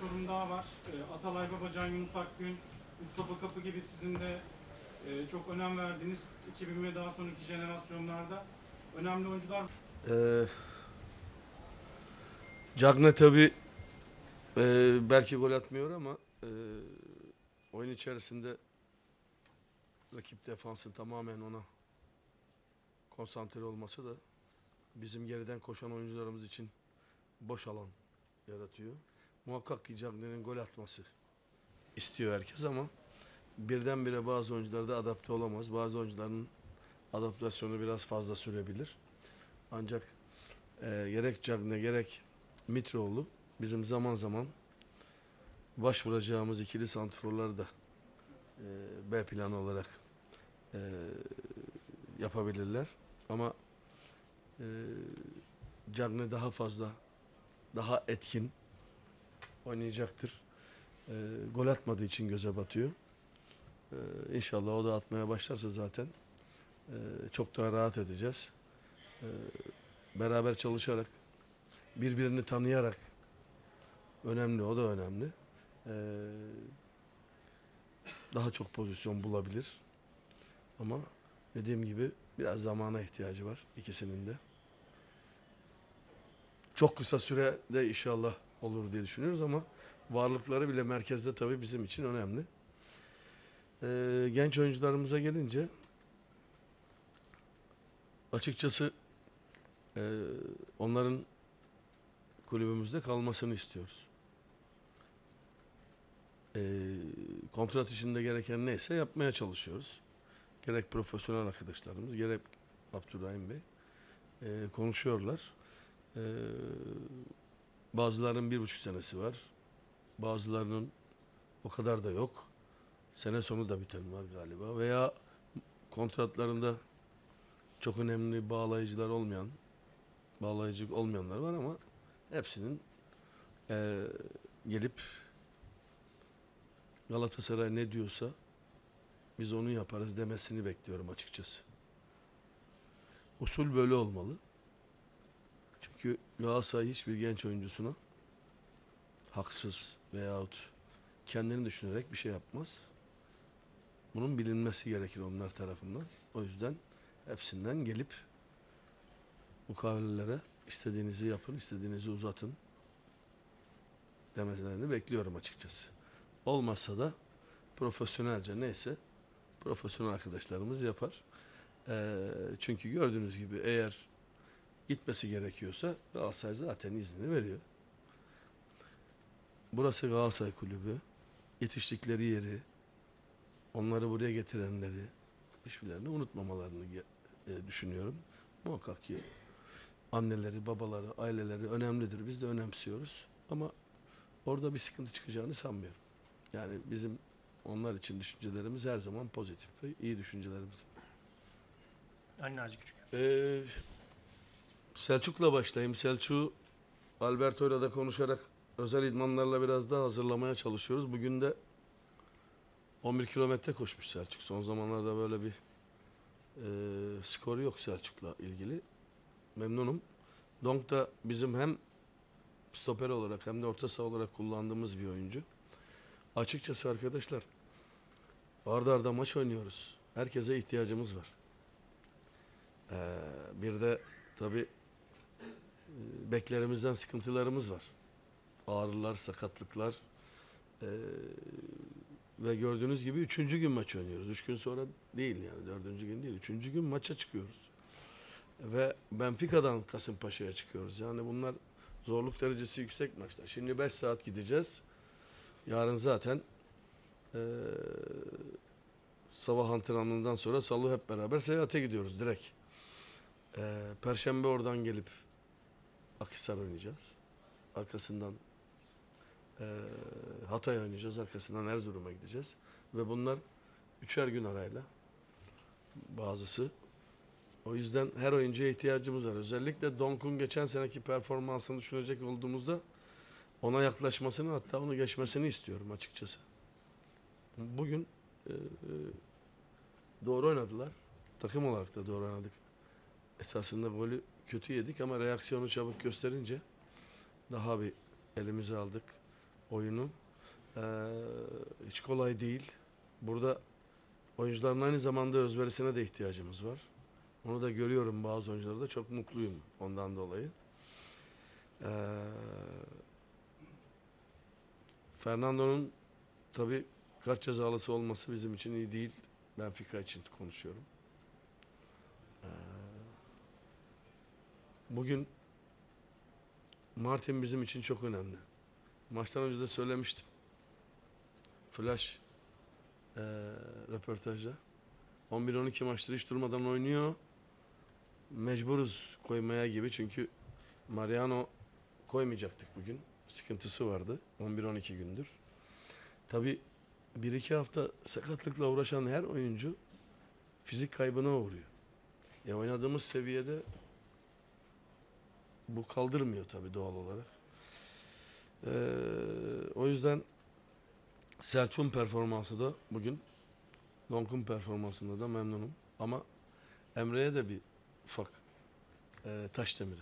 sorum daha var. Ee, Atalay Babacan, Yunus Akgün, Mustafa Kapı gibi sizin de e, çok önem verdiğiniz 2000 ve daha sonraki jenerasyonlarda önemli oyuncular Ee, Cagne tabi belki gol atmıyor ama e, oyun içerisinde rakip defansın tamamen ona konsantre olması da bizim geriden koşan oyuncularımız için boş alan yaratıyor. Muhakkak ki Cagne'nin gol atması istiyor herkes ama birdenbire bazı oyuncular da adapte olamaz. Bazı oyuncuların adaptasyonu biraz fazla sürebilir. Ancak e, gerek Cagne gerek Mitroğlu bizim zaman zaman başvuracağımız ikili santrforları da e, B planı olarak e, yapabilirler. Ama e, Cagne daha fazla, daha etkin oynayacaktır. E, gol atmadığı için göze batıyor. E, inşallah o da atmaya başlarsa zaten e, çok daha rahat edeceğiz. E, beraber çalışarak, birbirini tanıyarak önemli, o da önemli. Ee, daha çok pozisyon bulabilir. Ama dediğim gibi biraz zamana ihtiyacı var ikisinin de. Çok kısa sürede inşallah olur diye düşünüyoruz ama varlıkları bile merkezde tabii bizim için önemli. Ee, genç oyuncularımıza gelince açıkçası ee, onların kulübümüzde kalmasını istiyoruz. Ee, kontrat içinde gereken neyse yapmaya çalışıyoruz. Gerek profesyonel arkadaşlarımız, gerek Abdurrahim Bey ee, konuşuyorlar. Ee, bazılarının bir buçuk senesi var. Bazılarının o kadar da yok. Sene sonu da biten var galiba. Veya kontratlarında çok önemli bağlayıcılar olmayan bağlayıcı olmayanlar var ama hepsinin eee, gelip Galatasaray ne diyorsa biz onu yaparız demesini bekliyorum açıkçası. Usul böyle olmalı. Çünkü Galatasaray hiçbir genç oyuncusuna haksız veyahut kendini düşünerek bir şey yapmaz. Bunun bilinmesi gerekir onlar tarafından. O yüzden hepsinden gelip mukavelelere istediğinizi yapın, istediğinizi uzatın demelerini bekliyorum açıkçası. Olmazsa da profesyonelce neyse profesyonel arkadaşlarımız yapar. Ee, çünkü gördüğünüz gibi eğer gitmesi gerekiyorsa Galatasaray zaten iznini veriyor. Burası Galatasaray Kulübü. Yetiştikleri yeri, onları buraya getirenleri, hiçbirlerini unutmamalarını e, düşünüyorum. Muhakkak ki anneleri, babaları, aileleri önemlidir. Biz de önemsiyoruz. Ama orada bir sıkıntı çıkacağını sanmıyorum. Yani bizim onlar için düşüncelerimiz her zaman pozitif ve iyi düşüncelerimiz. Ali Naci Küçük. Ee, Selçuk'la başlayayım. Selçuk'u Alberto'yla da konuşarak özel idmanlarla biraz daha hazırlamaya çalışıyoruz. Bugün de 11 kilometre koşmuş Selçuk. Son zamanlarda böyle bir e, skor yok Selçuk'la ilgili. Memnunum. Donk da bizim hem stoper olarak hem de orta saha olarak kullandığımız bir oyuncu. Açıkçası arkadaşlar arda arda maç oynuyoruz. Herkese ihtiyacımız var. Ee, bir de tabi beklerimizden sıkıntılarımız var. Ağrılar, sakatlıklar. Ee, ve gördüğünüz gibi üçüncü gün maç oynuyoruz. Üç gün sonra değil yani dördüncü gün değil. Üçüncü gün maça çıkıyoruz. Ve Benfica'dan Kasımpaşa'ya çıkıyoruz. Yani bunlar zorluk derecesi yüksek maçlar. Şimdi 5 saat gideceğiz. Yarın zaten eee, sabah antrenmanından sonra salı hep beraber seyahate gidiyoruz direkt. Eee, Perşembe oradan gelip Akhisar oynayacağız. Arkasından eee Hatay oynayacağız. Arkasından Erzurum'a gideceğiz. Ve bunlar üçer gün arayla bazısı. O yüzden her oyuncuya ihtiyacımız var. Özellikle Donk'un geçen seneki performansını düşünecek olduğumuzda ona yaklaşmasını hatta onu geçmesini istiyorum açıkçası. Bugün eee, doğru oynadılar. Takım olarak da doğru oynadık. Esasında golü kötü yedik ama reaksiyonu çabuk gösterince daha bir elimize aldık. oyunu. Ee, hiç kolay değil. Burada oyuncuların aynı zamanda özverisine de ihtiyacımız var. Onu da görüyorum bazı oyuncularda. Çok mutluyum ondan dolayı. Ee, Fernando'nun tabii kart cezalısı olması bizim için iyi değil. Benfica için konuşuyorum. Bugün Martin bizim için çok önemli. Maçtan önce de söylemiştim. Flash eee röportajda. 11-12 maçları hiç durmadan oynuyor. Mecburuz koymaya gibi çünkü Mariano koymayacaktık bugün. Sıkıntısı vardı 11-12 gündür. Tabi 1-2 hafta sakatlıkla uğraşan her oyuncu fizik kaybına uğruyor. E oynadığımız seviyede bu kaldırmıyor tabii doğal olarak. Ee, o yüzden Selçuk'un performansı da bugün Donk'un performansında da memnunum. Ama Emre'ye de bir ufak e, taş demiri.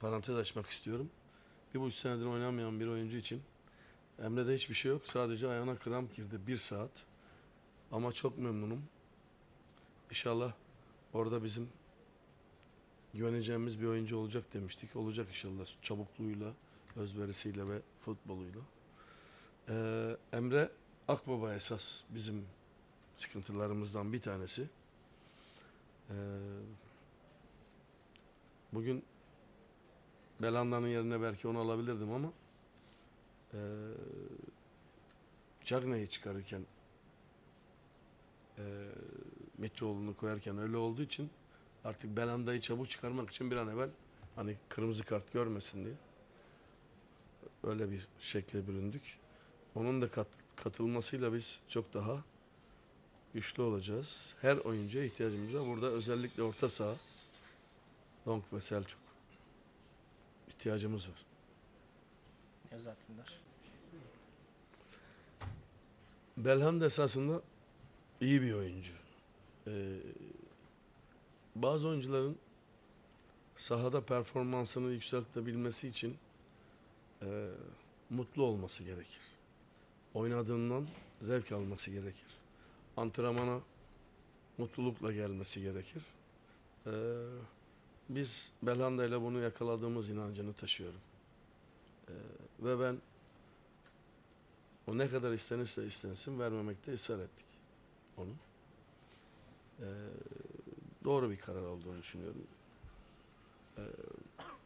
Parantez açmak istiyorum. Bir buçuk senedir oynamayan bir oyuncu için Emre'de hiçbir şey yok. Sadece ayağına kramp girdi. Bir saat. Ama çok memnunum. İnşallah orada bizim güveneceğimiz bir oyuncu olacak demiştik. Olacak inşallah çabukluğuyla, özverisiyle ve futboluyla. Ee, Emre Akbaba esas bizim sıkıntılarımızdan bir tanesi. Ee, bugün Belanda'nın yerine belki onu alabilirdim ama ee, Cagney'i çıkarırken ee, Mitroğlu'nu koyarken öyle olduğu için artık Belanda'yı çabuk çıkarmak için bir an evvel hani kırmızı kart görmesin diye öyle bir şekle büründük. Onun da kat- katılmasıyla biz çok daha güçlü olacağız. Her oyuncuya ihtiyacımız var. Burada özellikle orta saha Donk ve Selçuk ihtiyacımız var. Nevzat Dindar. Belhanda esasında iyi bir oyuncu. Ee, bazı oyuncuların sahada performansını yükseltebilmesi için e, mutlu olması gerekir. Oynadığından zevk alması gerekir. Antrenmana mutlulukla gelmesi gerekir. Ee, biz Belhanda ile bunu yakaladığımız inancını taşıyorum. Ee, ve ben o ne kadar istenirse istensin vermemekte ısrar ettik onu. Ee, doğru bir karar olduğunu düşünüyorum. Ee,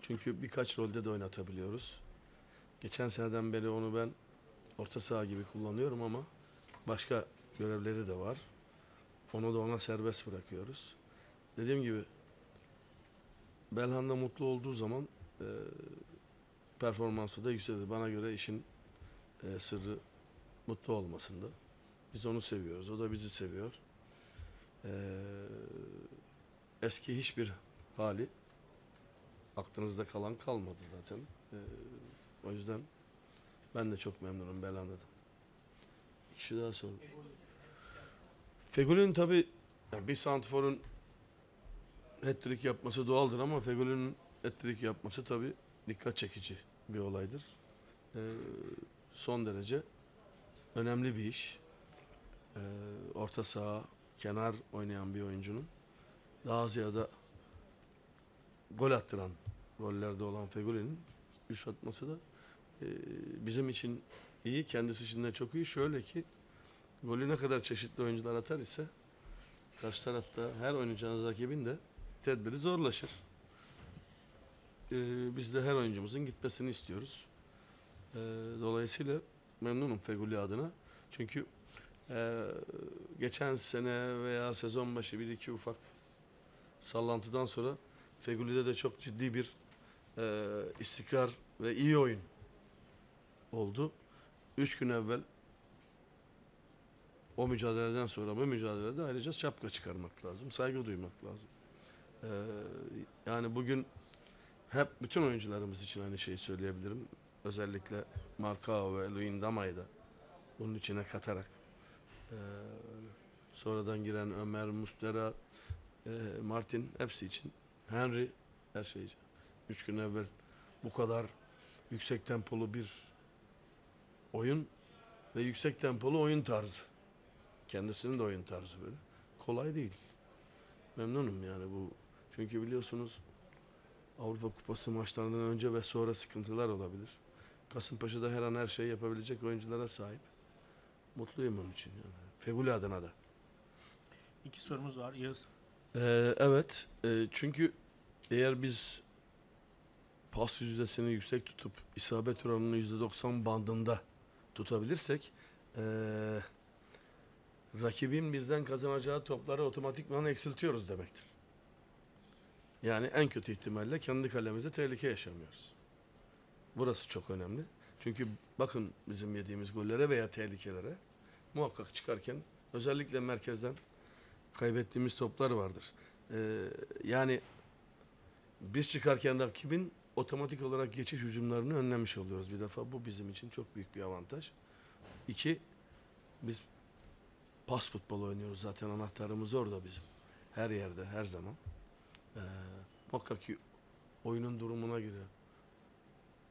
çünkü birkaç rolde de oynatabiliyoruz. Geçen seneden beri onu ben orta saha gibi kullanıyorum ama başka görevleri de var. Onu da ona serbest bırakıyoruz. Dediğim gibi Belhanda mutlu olduğu zaman e, performansı da yükselir. Bana göre işin e, sırrı mutlu olmasında. Biz onu seviyoruz. O da bizi seviyor. Ee, eski hiçbir hali aklınızda kalan kalmadı zaten. Ee, o yüzden ben de çok memnunum Belanda'dan. Bir kişi daha sordu. Fegül'ün tabi bir santiforun hat-trick yapması doğaldır ama Fegül'ün hat-trick yapması tabi dikkat çekici bir olaydır. Ee, son derece önemli bir iş. Ee, orta saha, kenar oynayan bir oyuncunun daha ziyade gol attıran rollerde olan Fegüli'nin üç atması da e, bizim için iyi, kendisi için de çok iyi. Şöyle ki golü ne kadar çeşitli oyuncular atar ise karşı tarafta her oynayacağınız rakibin de tedbiri zorlaşır. Ee, biz de her oyuncumuzun gitmesini istiyoruz. Ee, dolayısıyla memnunum Feguli adına. Çünkü e, geçen sene veya sezon başı bir iki ufak sallantıdan sonra Feguli'de de çok ciddi bir e, istikrar ve iyi oyun oldu. Üç gün evvel o mücadeleden sonra bu mücadelede ayrıca şapka çıkarmak lazım. Saygı duymak lazım. Ee, yani bugün hep bütün oyuncularımız için aynı şeyi söyleyebilirim. Özellikle Marcao ve Luyendama'yı da bunun içine katarak ee, sonradan giren Ömer, Mustera, Martin hepsi için Henry her şey için. Üç gün evvel bu kadar yüksek tempolu bir oyun ve yüksek tempolu oyun tarzı. Kendisinin de oyun tarzı böyle. Kolay değil. Memnunum yani bu. Çünkü biliyorsunuz Avrupa Kupası maçlarından önce ve sonra sıkıntılar olabilir. Kasımpaşa'da her an her şeyi yapabilecek oyunculara sahip. Mutluyum onun için yani. Feguli adına da. İki sorumuz var. Yağız Ee, evet. Ee, çünkü eğer biz pas yüzdesini yüksek tutup isabet oranını %90 bandında tutabilirsek ee, rakibin bizden kazanacağı topları otomatikman eksiltiyoruz demektir. Yani en kötü ihtimalle kendi kalemizde tehlike yaşamıyoruz. Burası çok önemli. Çünkü bakın bizim yediğimiz gollere veya tehlikelere muhakkak çıkarken özellikle merkezden kaybettiğimiz toplar vardır. Ee, yani biz çıkarken rakibin otomatik olarak geçiş hücumlarını önlemiş oluyoruz bir defa. Bu bizim için çok büyük bir avantaj. İki, biz pas futbolu oynuyoruz zaten anahtarımız orada bizim. Her yerde, her zaman. Ee, muhakkak ki oyunun durumuna göre,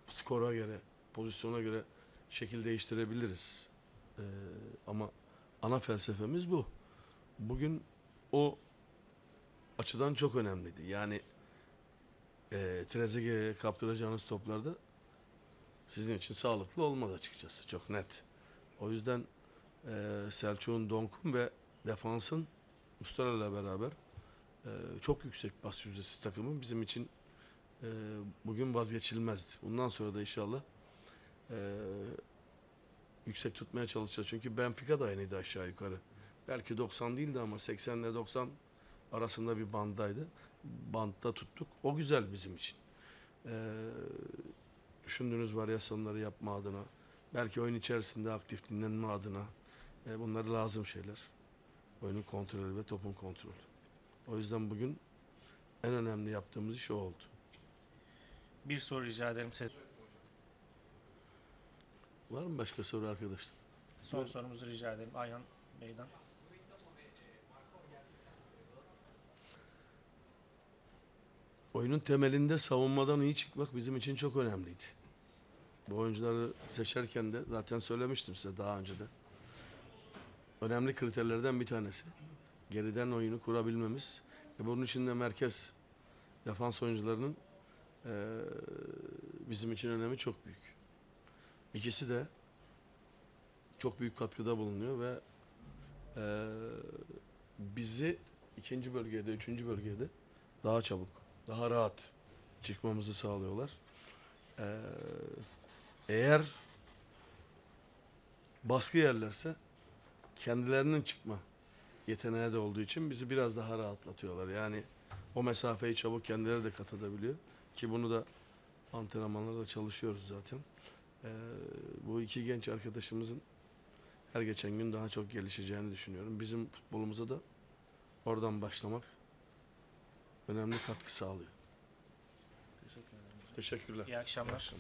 skora göre, pozisyona göre şekil değiştirebiliriz. Ee, ama ana felsefemiz bu. Bugün o açıdan çok önemliydi. Yani e, Trezeguet'e kaptıracağınız toplarda sizin için sağlıklı olmaz açıkçası. Çok net. O yüzden e, Selçuk'un, Donk'un ve defansın Mustara'yla beraber e, çok yüksek pas yüzdesi takımı bizim için e, bugün vazgeçilmezdi. Bundan sonra da inşallah e, yüksek tutmaya çalışacağız. Çünkü Benfica da aynıydı aşağı yukarı. Belki 90 değildi ama 80 ile 90 arasında bir banddaydı. Bantta tuttuk. O güzel bizim için. Ee, düşündüğünüz varyasyonları yapma adına, belki oyun içerisinde aktif dinlenme adına e, bunlar lazım şeyler. Oyunun kontrolü ve topun kontrolü. O yüzden bugün en önemli yaptığımız iş o oldu. bir soru rica ederim size. Var mı başka soru arkadaşlar? Son sorumuzu rica ederim Ayhan Bey'den. Oyunun temelinde savunmadan iyi çıkmak bizim için çok önemliydi. Bu oyuncuları seçerken de zaten söylemiştim size daha önce de. Önemli kriterlerden bir tanesi. Geriden oyunu kurabilmemiz. E bunun için de merkez defans oyuncularının eee, bizim için önemi çok büyük. İkisi de çok büyük katkıda bulunuyor ve eee, bizi ikinci bölgede, üçüncü bölgede daha çabuk daha rahat çıkmamızı sağlıyorlar. Ee, eğer baskı yerlerse kendilerinin çıkma yeteneği de olduğu için bizi biraz daha rahatlatıyorlar. Yani o mesafeyi çabuk kendileri de kat edebiliyor. Ki bunu da antrenmanlarda çalışıyoruz zaten. Ee, bu iki genç arkadaşımızın her geçen gün daha çok gelişeceğini düşünüyorum. Bizim futbolumuza da oradan başlamak önemli katkı sağlıyor. Teşekkür ederim. Teşekkürler. İyi akşamlar.